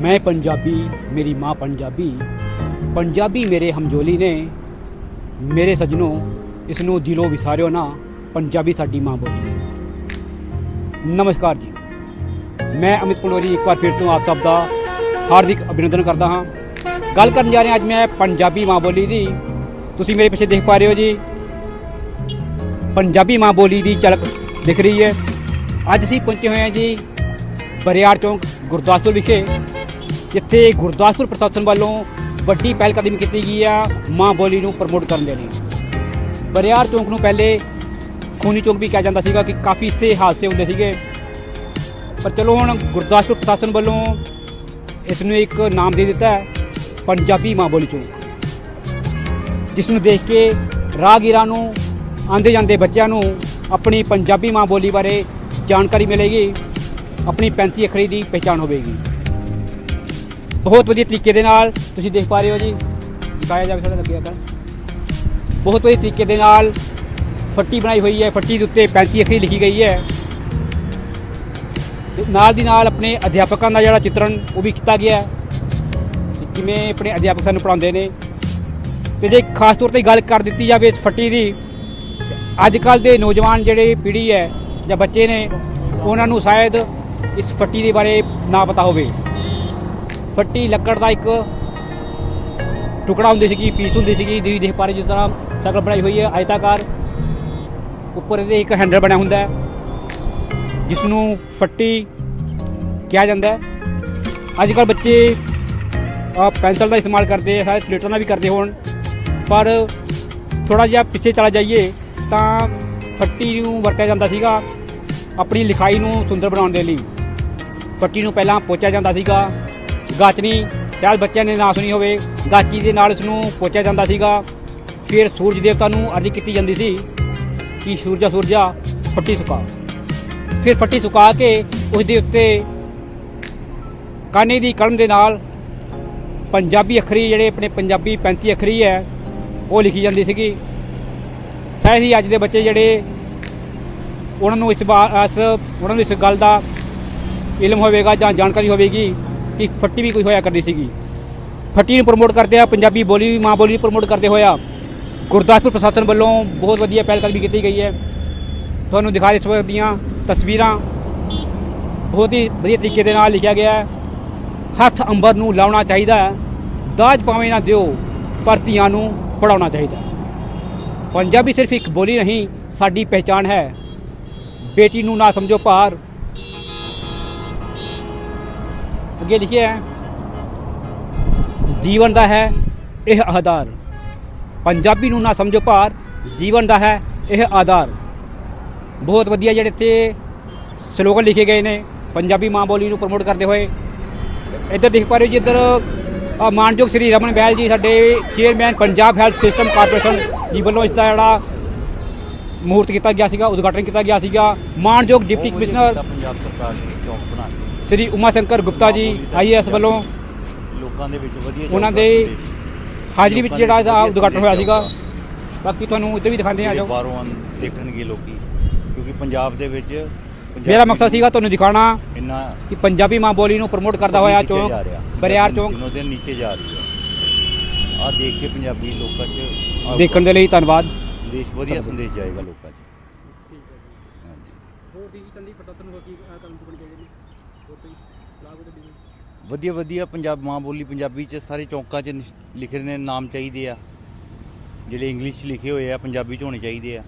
ਮੈਂ ਪੰਜਾਬੀ, ਮੇਰੀ ਮਾਂ ਪੰਜਾਬੀ। ਪੰਜਾਬੀ ਮੇਰੇ ਹਮਜੋਲੀ ਨੇ। ਮੇਰੇ ਸਜਣੋ ਇਸ ਨੂੰ ਦਿਲੋਂ ਵਿਸਾਰਿਓ ਨਾ, ਪੰਜਾਬੀ ਸਾਡੀ ਮਾਂ ਬੋਲੀ। ਹੈ ਨਮਸਕਾਰ ਜੀ। ਮੈਂ ਅਮਿਤ ਪਨੋਰੀ ਇੱਕ ਵਾਰ ਫਿਰ ਤੋਂ ਆਪ ਸਭ ਦਾ ਹਾਰਦਿਕ ਅਭਿਨੰਦਨ ਕਰਦਾ ਹਾਂ। ਗੱਲ ਕਰਨ ਜਾ ਰਹੇ ਹਾਂ ਅੱਜ ਮੈਂ ਪੰਜਾਬੀ ਮਾਂ ਬੋਲੀ ਦੀ। ਤੁਸੀਂ ਮੇਰੇ ਪਿੱਛੇ ਦੇਖ ਪਾ ਰਹੇ ਹੋ ਜੀ। ਪੰਜਾਬੀ ਮਾਂ ਬੋਲੀ ਦੀ ਝਲਕ ਦਿਖ ਰਹੀ ਹੈ। ਅੱਜ ਅਸੀਂ ਪਹੁੰਚੇ ਹੋਏ ਹਾਂ ਜੀ ਬਰਿਆੜ ਚੌਂਕ, ਗੁਰਦਾਸਪੁਰ ਵਿਖੇ। ਜਿੱਥੇ ਗੁਰਦਾਸਪੁਰ ਪ੍ਰਸ਼ਾਸਨ ਵੱਲੋਂ ਵੱਡੀ ਪਹਿਲ ਕਦਮੀ ਕੀਤੀ ਗਈ ਆ ਮਾਂ ਬੋਲੀ ਨੂੰ ਪ੍ਰਮੋਟ ਕਰਨ ਦੇ ਲਈ। ਬਰਿਆਰ ਚੌਂਕ ਨੂੰ ਪਹਿਲੇ ਖੂਨੀ ਚੌਂਕ ਵੀ ਕਿਹਾ ਜਾਂਦਾ ਸੀਗਾ ਕਿ ਕਾਫੀ ਇੱਥੇ ਹਾਦਸੇ ਹੁੰਦੇ ਸੀਗੇ। ਪਰ ਚਲੋ ਹੁਣ ਗੁਰਦਾਸਪੁਰ ਪ੍ਰਸ਼ਾਸਨ ਵੱਲੋਂ ਇਸ ਨੂੰ ਇੱਕ ਨਾਮ ਦੇ ਦਿੱਤਾ ਹੈ, ਪੰਜਾਬੀ ਮਾਂ ਬੋਲੀ ਚੌਂਕ। ਜਿਸ ਨੂੰ ਦੇਖ ਕੇ ਰਾਹਗੀਰਾਂ ਨੂੰ ਆਂਦੇ ਜਾਂਦੇ ਬੱਚਿਆਂ ਨੂੰ ਆਪਣੀ ਪੰਜਾਬੀ ਮਾਂ ਬੋਲੀ ਬਾਰੇ ਜਾਣਕਾਰੀ ਮਿਲੇਗੀ, ਆਪਣੀ 35 ਅੱਖਰੀ ਦੀ ਪਹਿਚਾਣ ਹੋਵੇਗੀ। ਬਹੁਤ ਵਧੀਆ ਤਰੀਕੇ ਦੇ ਨਾਲ ਤੁਸੀਂ ਦੇਖ ਪਾ ਰਹੇ ਹੋ ਜੀ। ਦਿਖਾਇਆ ਜਾਵੇ ਥੋੜਾ ਲੱਗਿਆ ਤਾਂ। ਬਹੁਤ ਵਧੀਆ ਤਰੀਕੇ ਦੇ ਨਾਲ ਫੱਟੀ ਬਣਾਈ ਹੋਈ ਹੈ। ਫੱਟੀ ਦੇ ਉੱਤੇ 35 ਅੱਖਰੀ ਲਿਖੀ ਗਈ ਹੈ। ਨਾਲ ਦੀ ਨਾਲ ਆਪਣੇ ਅਧਿਆਪਕਾਂ ਦਾ ਜਿਹੜਾ ਚਿੱਤਰਣ, ਉਹ ਵੀ ਕੀਤਾ ਗਿਆ ਹੈ। ਕਿਵੇਂ ਆਪਣੇ ਅਧਿਆਪਕ ਸਾਨੂੰ ਪੜਾਉਂਦੇ ਨੇ। ਤੇ ਜੇ ਖਾਸ ਤੌਰ ਤੇ ਗੱਲ ਕਰ ਦਿੱਤੀ ਜਾਵੇ ਇਸ ਫੱਟੀ ਦੀ ਅੱਜ ਕੱਲ ਦੇ ਨੌਜਵਾਨ ਜਿਹੜੇ ਪੀੜ੍ਹੀ ਹੈ ਜਾਂ ਬੱਚੇ ਨੇ, ਉਹਨਾਂ ਨੂੰ ਸ਼ਾਇਦ ਇਸ ਫੱਟੀ ਦੇ ਬਾਰੇ ਨਾ ਪਤਾ ਹੋਵੇ। ਫੱਟੀ ਲੱਕੜ ਦਾ ਇੱਕ ਟੁਕੜਾ ਹੁੰਦੀ ਸੀਗੀ ਪੀਸ ਹੁੰਦੀ ਸੀਗੀ ਤੁਸੀਂ ਦੇਖ ਪਾ ਰਹੇ ਜਿਸ ਤਰ੍ਹਾਂ ਸ਼ਕਲ ਬਣਾਈ ਹੋਈ ਹੈ, ਆਇਤਾਕਾਰ। ਉੱਪਰ ਇਹਦੇ ਇੱਕ ਹੈਂਡਲ ਬਣਿਆ ਹੁੰਦਾ ਹੈ ਜਿਸ ਨੂੰ ਫੱਟੀ ਕਿਹਾ ਜਾਂਦਾ ਹੈ। ਅੱਜ ਕੱਲ ਬੱਚੇ ਪੈਨਸਲ ਦਾ ਇਸਤੇਮਾਲ ਕਰਦੇ ਆ ਸਾਰੇ ਸਲੇਟਾਂ ਦਾ ਵੀ ਕਰਦੇ ਹੋਣ, ਪਰ ਥੋੜਾ ਜਿਹਾ ਪਿੱਛੇ ਚਲਾ ਜਾਈਏ, ਤਾਂ ਫੱਟੀ ਨੂੰ ਵਰਤਿਆ ਜਾਂਦਾ ਸੀਗਾ ਆਪਣੀ ਲਿਖਾਈ ਨੂੰ ਸੁੰਦਰ ਬਣਾਉਣ ਦੇ ਲਈ। ਫੱਟੀ ਨੂੰ ਪਹਿਲਾਂ ਪੋਚਿਆ ਜਾਂਦਾ ਸੀਗਾ ਗਾਚਣੀ ਸ਼ਾਇਦ ਬੱਚਿਆਂ ਨੇ ਨਾ ਸੁਣੀ ਹੋਵੇ। ਗਾਚੀ ਦੇ ਨਾਲ ਇਸ ਨੂੰ ਪੋਚਿਆ ਜਾਂਦਾ ਸੀਗਾ। ਫਿਰ ਸੂਰਜ ਦੇਵਤਾ ਨੂੰ ਅਰਜ਼ੀ ਕੀਤੀ ਜਾਂਦੀ ਸੀ ਕਿ ਸੂਰਜਾ ਸੂਰਜਾ, ਫੱਟੀ ਸੁਕਾ। ਫਿਰ ਫੱਟੀ ਸੁਕਾ ਕੇ ਉਸ ਦੇ ਉੱਤੇ ਕਾਨੇ ਦੀ ਕਲਮ ਦੇ ਨਾਲ ਪੰਜਾਬੀ ਅੱਖਰੀ ਜਿਹੜੇ ਆਪਣੇ ਪੰਜਾਬੀ 35 ਅੱਖਰੀ ਹੈ, ਉਹ ਲਿਖੀ ਜਾਂਦੀ ਸੀਗੀ। ਸ਼ਾਇਦ ਹੀ ਅੱਜ ਦੇ ਬੱਚੇ ਜਿਹੜੇ ਉਹਨਾਂ ਨੂੰ ਇਸ ਬਾ- ਇਸ ਉਹਨਾਂ ਨੂੰ ਇਸ ਗੱਲ ਦਾ ਇਲਮ ਹੋਵੇਗਾ ਜਾਂ ਜਾਣਕਾਰੀ ਹੋਵੇਗੀ। ਕਿ ਫੱਟੀ ਵੀ ਕੋਈ ਹੋਇਆ ਕਰਦੀ ਸੀਗੀ। ਫੱਟੀ ਨੂੰ ਪ੍ਰਮੋਟ ਕਰਦੇ ਆ, ਪੰਜਾਬੀ ਬੋਲੀ, ਮਾਂ ਬੋਲੀ ਨੂੰ ਪ੍ਰਮੋਟ ਕਰਦੇ ਹੋਇਆ। ਗੁਰਦਾਸਪੁਰ ਪ੍ਰਸ਼ਾਸਨ ਵੱਲੋਂ ਬਹੁਤ ਵਧੀਆ ਪਹਿਲਕਦਮੀ ਕੀਤੀ ਗਈ ਹੈ। ਤੁਹਾਨੂੰ ਦਿਖਾ ਇਸ ਵਕਤ ਦੀਆਂ ਤਸਵੀਰਾਂ। ਬਹੁਤ ਹੀ ਵਧੀਆ ਤਰੀਕੇ ਦੇ ਨਾਲ ਲਿਖਿਆ ਗਿਆ ਹੈ। ਹੱਥ ਅੰਬਰ ਨੂੰ ਲਾਉਣਾ ਚਾਹੀਦਾ ਹੈ। ਦਾਜ ਭਾਵੇਂ ਨਾ ਦਿਓ, ਪਰ ਧੀਆਂ ਨੂੰ ਪੜਾਉਣਾ ਚਾਹੀਦਾ ਪੰਜਾਬੀ ਸਿਰਫ ਇੱਕ ਬੋਲੀ ਨਹੀਂ, ਸਾਡੀ ਪਹਿਚਾਣ ਹੈ। ਬੇਟੀ ਨੂੰ ਨਾ ਸਮਝੋ ਭਾਰ ਅੱਗੇ ਲਿਖਿਆ ਹੈ ਜੀਵਨ ਦਾ ਹੈ ਇਹ ਆਧਾਰ। ਪੰਜਾਬੀ ਨੂੰ ਨਾ ਸਮਝੋ ਭਾਰ ਜੀਵਨ ਦਾ ਹੈ ਇਹ ਆਧਾਰ। ਬਹੁਤ ਵਧੀਆ ਜਿਹੜੇ ਇੱਥੇ ਸਲੋਗਨ ਲਿਖੇ ਗਏ ਨੇ ਪੰਜਾਬੀ ਮਾਂ ਬੋਲੀ ਨੂੰ ਪ੍ਰਮੋਟ ਕਰਦੇ ਹੋਏ। ਇੱਧਰ ਦੇਖ ਪਾ ਰਹੇ ਜੀ ਇੱਧਰ ਮਾਨਯੋਗ ਸ੍ਰੀ ਰਮਨ ਬੈਲ ਜੀ ਸਾਡੇ chairman Punjab health system corporation ji ਵੱਲੋਂ ਇਸ ਦਾ ਜਿਹੜਾ ਮਹੂਰਤ ਕੀਤਾ ਗਿਆ ਸੀਗਾ ਉਦਘਾਟਨ ਕੀਤਾ ਗਿਆ ਸੀਗਾ। ਮਾਨਯੋਗ ਡਿਪਟੀ ਕਮਿਸ਼ਨਰ ਪੰਜਾਬ ਸਰਕਾਰ ਨੇ ਚੌਂਕ ਬਣਾ ਕੇ। ਸ੍ਰੀ ਉਮਾ ਸ਼ੰਕਰ ਗੁਪਤਾ ਜੀ ਆਈਐਸ ਵੱਲੋਂ ਲੋਕਾਂ ਦੇ ਵਿੱਚ ਵਧੀਆ ਉਹਨਾਂ ਦੇ ਹਾਜ਼ਰੀ ਵਿੱਚ ਜਿਹੜਾ ਇਹਦਾ ਉਦਘਾਟਨ ਹੋਇਆ ਸੀਗਾ। ਬਾਕੀ ਤੁਹਾਨੂੰ ਇੱਧਰ ਵੀ ਦਿਖਾਉਂਦੇ ਆ ਜਾਓ। ਬਾਹਰੋਂ ਦੇਖਣਗੇ ਲੋਕੀ ਕਿਉਂਕਿ ਪੰਜਾਬ ਦੇ ਵਿੱਚ ਮੇਰਾ ਮਕਸਦ ਸੀਗਾ ਤੁਹਾਨੂੰ ਦਿਖਾਉਣਾ ਇੰਨਾ ਕਿ ਪੰਜਾਬੀ ਮਾਂ ਬੋਲੀ ਨੂੰ ਪ੍ਰਮੋਟ ਕਰਦਾ ਹੋਇਆ ਚੌਂਕ। ਬਰਿਆਰ ਚੌਂਕ। ਦਿਨੋਂ ਦਿਨ ਨੀਚੇ ਜਾ ਰਹੀ ਹੈ। ਆ ਦੇਖ ਕੇ ਪੰਜਾਬੀ ਲੋਕਾਂ 'ਚ। ਦੇਖਣ ਦੇ ਲਈ ਧੰਨਵਾਦ। ਦੇਸ਼ ਵਧੀਆ ਸੰਦੇਸ਼ ਜਾਏਗਾ ਲੋਕਾਂ 'ਚ। ਹਾਂਜੀ ਵਧੀਆ ਵਧੀਆ ਪੰਜਾਬ ਮਾਂ ਬੋਲੀ ਪੰਜਾਬੀ 'ਚ ਸਾਰੇ ਚੌਂਕਾਂ 'ਚ ਨਿਸ਼- ਲਿਖੇ ਨੇ ਨਾਮ ਚਾਹੀਦੇ ਆ। ਜਿਹੜੇ ਇੰਗਲਿਸ਼ 'ਚ ਲਿਖੇ ਹੋਏ ਆ ਪੰਜਾਬੀ 'ਚ ਹੋਣੇ ਚਾਹੀਦੇ ਆ।